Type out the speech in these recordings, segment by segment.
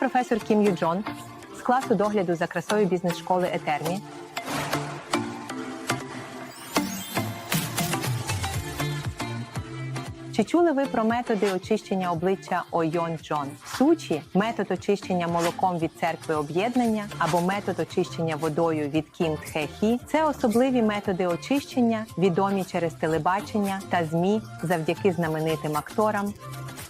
Професор Кім Ю Джон з класу догляду за красою бізнес-школи Етермі. Чи чули ви про методи очищення обличчя Ойон Джон? Сучі метод очищення молоком від церкви об'єднання або метод очищення водою від Кім Тхе Хі – це особливі методи очищення, відомі через телебачення та ЗМІ завдяки знаменитим акторам.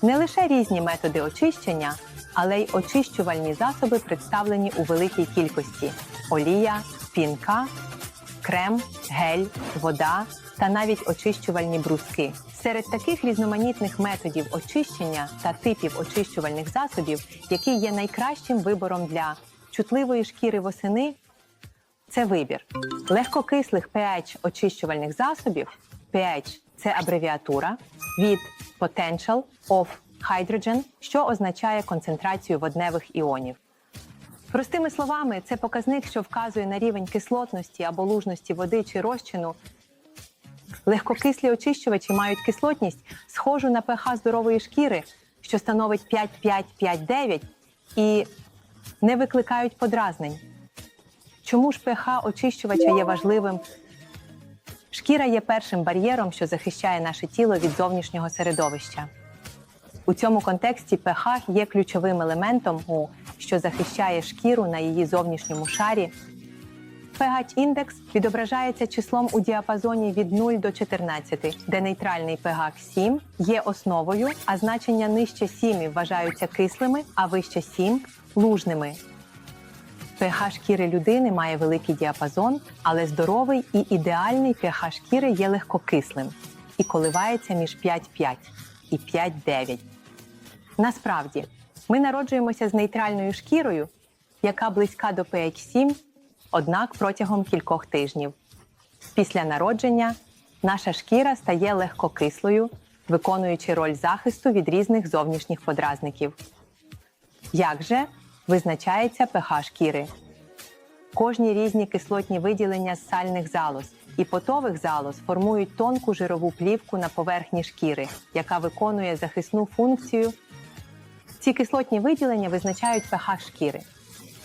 Не лише різні методи очищення, але й очищувальні засоби представлені у великій кількості: олія, пінка, крем, гель, вода та навіть очищувальні бруски. Серед таких різноманітних методів очищення та типів очищувальних засобів, які є найкращим вибором для чутливої шкіри восени, це вибір легкокислих pH очищувальних засобів. pH – це абревіатура від Potential of Hydrogen, що означає концентрацію водневих іонів. Простими словами, це показник, що вказує на рівень кислотності або лужності води чи розчину. Легкокислі очищувачі мають кислотність, схожу на pH здорової шкіри, що становить 5,5-5,9 і не викликають подразнень. Чому ж pH очищувача є важливим? Шкіра є першим бар'єром, що захищає наше тіло від зовнішнього середовища. У цьому контексті pH є ключовим елементом, що захищає шкіру на її зовнішньому шарі. pH-індекс відображається числом у діапазоні від 0 до 14, де нейтральний pH 7 є основою, а значення нижче 7 вважаються кислими, а вище 7 – лужними. pH шкіри людини має великий діапазон, але здоровий і ідеальний pH шкіри є легкокислим і коливається між 5,5 і 5,9. Насправді, ми народжуємося з нейтральною шкірою, яка близька до pH 7, однак протягом кількох тижнів. Після народження наша шкіра стає легкокислою, виконуючи роль захисту від різних зовнішніх подразників. Як же визначається pH шкіри? Кожні різні кислотні виділення з сальних залоз і потових залоз формують тонку жирову плівку на поверхні шкіри, яка виконує захисну функцію. Ці кислотні виділення визначають pH шкіри.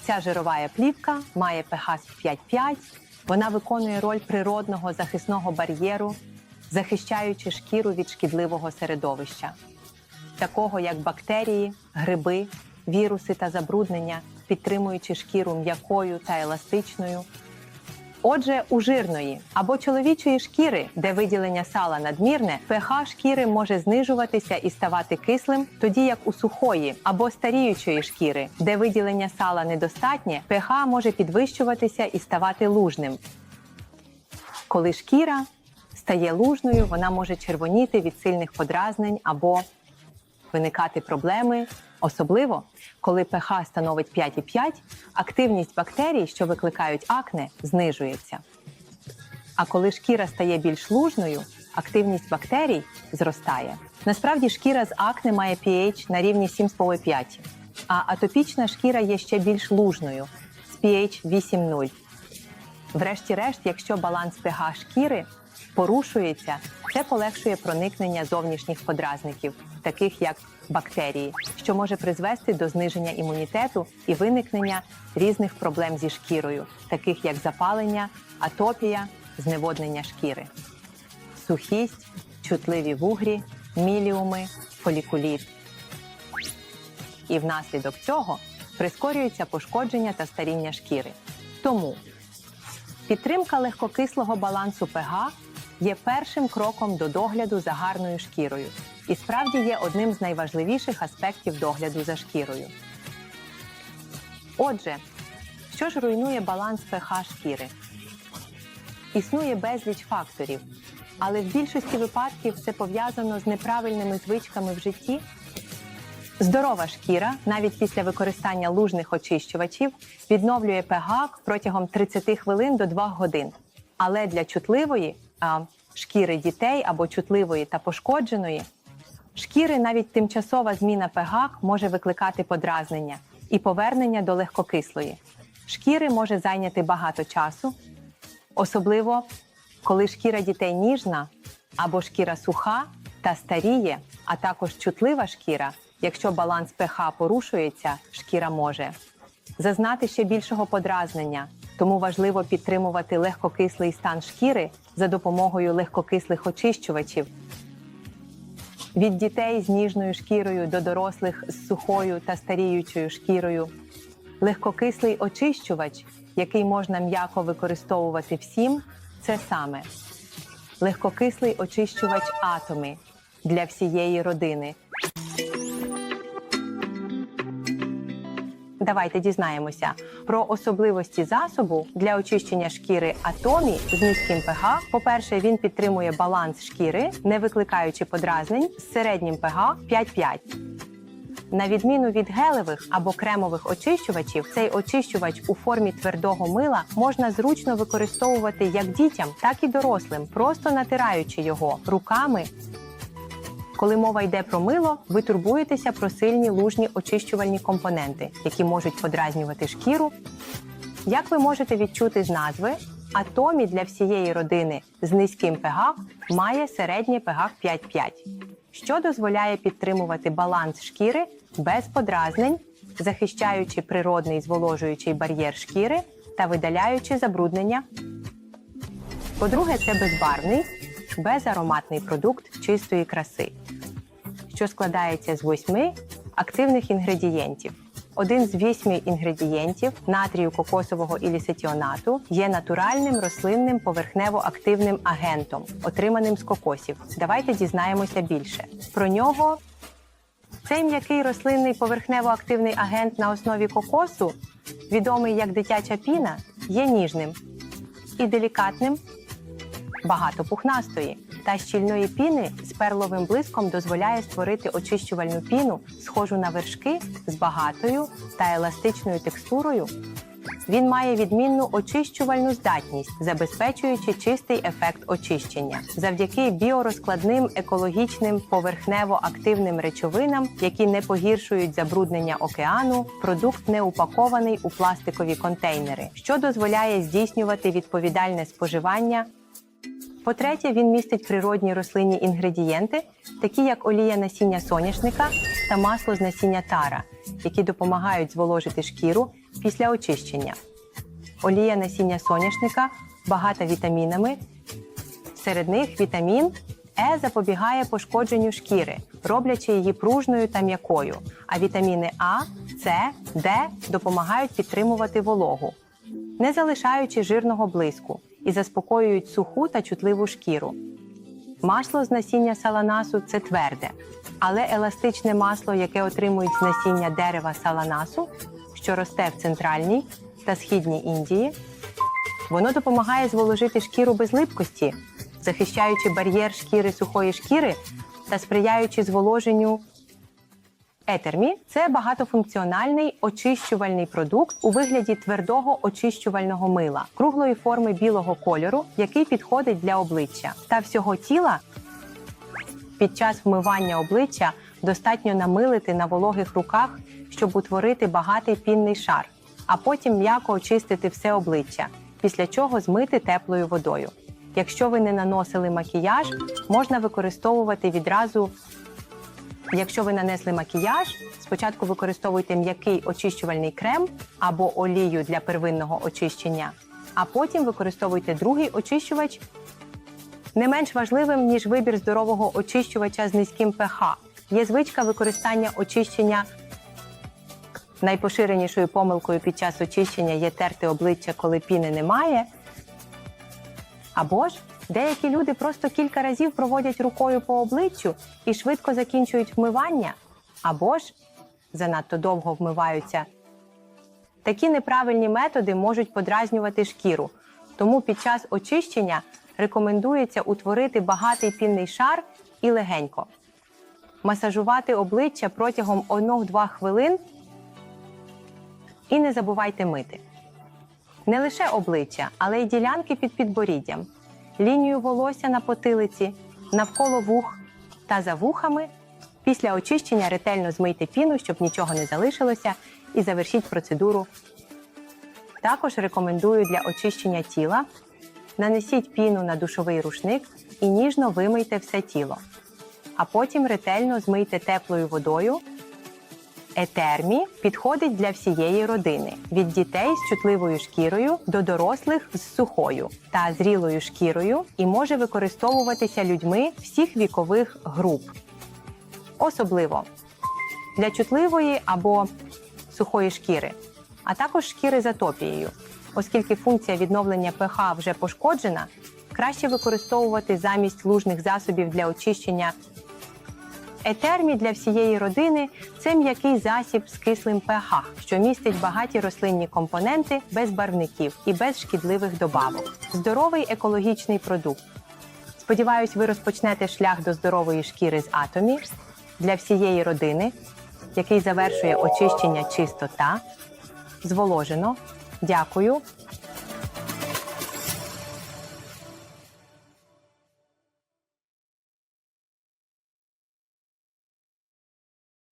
Ця жирова плівка має pH 5,5, вона виконує роль природного захисного бар'єру, захищаючи шкіру від шкідливого середовища, такого як бактерії, гриби, віруси та забруднення, підтримуючи шкіру м'якою та еластичною. Отже, у жирної або чоловічої шкіри, де виділення сала надмірне, pH шкіри може знижуватися і ставати кислим, тоді як у сухої або старіючої шкіри, де виділення сала недостатнє, pH може підвищуватися і ставати лужним. Коли шкіра стає лужною, вона може червоніти від сильних подразнень або виникати проблеми, особливо коли pH становить 5,5, активність бактерій, що викликають акне, знижується. А коли шкіра стає більш лужною, активність бактерій зростає. Насправді шкіра з акне має pH на рівні 7,5, а атопічна шкіра є ще більш лужною з pH 8,0. Врешті-решт, якщо баланс pH шкіри порушується, це полегшує проникнення зовнішніх подразників, таких як бактерії, що може призвести до зниження імунітету і виникнення різних проблем зі шкірою, таких як запалення, атопія, зневоднення шкіри, сухість, чутливі вугрі, міліуми, фолікуліт. І внаслідок цього прискорюється пошкодження та старіння шкіри. Тому підтримка легкокислого балансу pH є першим кроком до догляду за гарною шкірою і справді є одним з найважливіших аспектів догляду за шкірою. Отже, що ж руйнує баланс pH шкіри? Існує безліч факторів, але в більшості випадків це пов'язано з неправильними звичками в житті. Здорова шкіра, навіть після використання лужних очищувачів, відновлює pH протягом 30 хвилин до 2 годин. Але для чутливої а, шкіри дітей або чутливої та пошкодженої шкіри навіть тимчасова зміна pH може викликати подразнення і повернення до легкокислої. Шкіри може зайняти багато часу, особливо коли шкіра дітей ніжна або шкіра суха та старіє, а також чутлива шкіра, Якщо баланс pH порушується, шкіра може зазнати ще більшого подразнення, тому важливо підтримувати легкокислий стан шкіри за допомогою легкокислих очищувачів. Від дітей з ніжною шкірою до дорослих з сухою та старіючою шкірою. Легкокислий очищувач, який можна м'яко використовувати всім, це саме легкокислий очищувач атоми для всієї родини. Давайте дізнаємося про особливості засобу для очищення шкіри атомі з низьким pH. По-перше, він підтримує баланс шкіри, не викликаючи подразнень з середнім pH 5,5. На відміну від гелевих або кремових очищувачів, цей очищувач у формі твердого мила можна зручно використовувати як дітям, так і дорослим, просто натираючи його руками. Коли мова йде про мило, ви турбуєтеся про сильні лужні очищувальні компоненти, які можуть подразнювати шкіру. Як ви можете відчути з назви, атомі для всієї родини з низьким pH має середнє pH 5,5, що дозволяє підтримувати баланс шкіри без подразнень, захищаючи природний зволожуючий бар'єр шкіри та видаляючи забруднення. По-друге, це безбарвний, безароматний продукт чистої краси, що складається з восьми активних інгредієнтів. Один з вісьми інгредієнтів натрію кокосового ілісетіонату є натуральним рослинним поверхнево-активним агентом, отриманим з кокосів. Давайте дізнаємося більше. Про нього цей м'який рослинний поверхнево-активний агент на основі кокосу, відомий як дитяча піна, є ніжним і делікатним, багато пухнастої та щільної піни з перловим блиском дозволяє створити очищувальну піну, схожу на вершки з багатою та еластичною текстурою. Він має відмінну очищувальну здатність, забезпечуючи чистий ефект очищення завдяки біорозкладним екологічним поверхнево-активним речовинам, які не погіршують забруднення океану. Продукт не упакований у пластикові контейнери, що дозволяє здійснювати відповідальне споживання по-третє, він містить природні рослинні інгредієнти, такі як олія насіння соняшника та масло з насіння тара, які допомагають зволожити шкіру після очищення. Олія насіння соняшника багата вітамінами. Серед них вітамін Е запобігає пошкодженню шкіри, роблячи її пружною та м'якою. А вітаміни А, С, Д допомагають підтримувати вологу, не залишаючи жирного блиску і заспокоюють суху та чутливу шкіру. Масло з насіння саланасу це тверде, але еластичне масло, яке отримують з насіння дерева саланасу, що росте в центральній та східній Індії. Воно допомагає зволожити шкіру без липкості, захищаючи бар'єр шкіри сухої шкіри та сприяючи зволоженню Етермі це багатофункціональний очищувальний продукт у вигляді твердого очищувального мила, круглої форми білого кольору, який підходить для обличчя та всього тіла. Під час вмивання обличчя достатньо намилити на вологих руках, щоб утворити багатий пінний шар, а потім м'яко очистити все обличчя, після чого змити теплою водою. Якщо ви не наносили макіяж, можна використовувати відразу Якщо ви нанесли макіяж, спочатку використовуйте м'який очищувальний крем або олію для первинного очищення, а потім використовуйте другий очищувач. Не менш важливим, ніж вибір здорового очищувача з низьким pH, є звичка використання очищення. Найпоширенішою помилкою під час очищення є терти обличчя, коли піни немає. Або ж Деякі люди просто кілька разів проводять рукою по обличчю і швидко закінчують вмивання, або ж занадто довго вмиваються. Такі неправильні методи можуть подразнювати шкіру, тому під час очищення рекомендується утворити багатий пінний шар і легенько. Масажувати обличчя протягом 1-2 хвилин і не забувайте мити. Не лише обличчя, але й ділянки під підборіддям лінію волосся на потилиці, навколо вух та за вухами. Після очищення ретельно змийте піну, щоб нічого не залишилося, і завершіть процедуру. Також рекомендую для очищення тіла нанесіть піну на душовий рушник і ніжно вимийте все тіло. А потім ретельно змийте теплою водою Етермі підходить для всієї родини від дітей з чутливою шкірою до дорослих з сухою та зрілою шкірою і може використовуватися людьми всіх вікових груп. Особливо для чутливої або сухої шкіри, а також шкіри з атопією. Оскільки функція відновлення pH вже пошкоджена, краще використовувати замість лужних засобів для очищення Етермі для всієї родини це м'який засіб з кислим pH, що містить багаті рослинні компоненти без барвників і без шкідливих добавок. Здоровий екологічний продукт. Сподіваюсь, ви розпочнете шлях до здорової шкіри з атомі для всієї родини, який завершує очищення чистота. Зволожено. Дякую.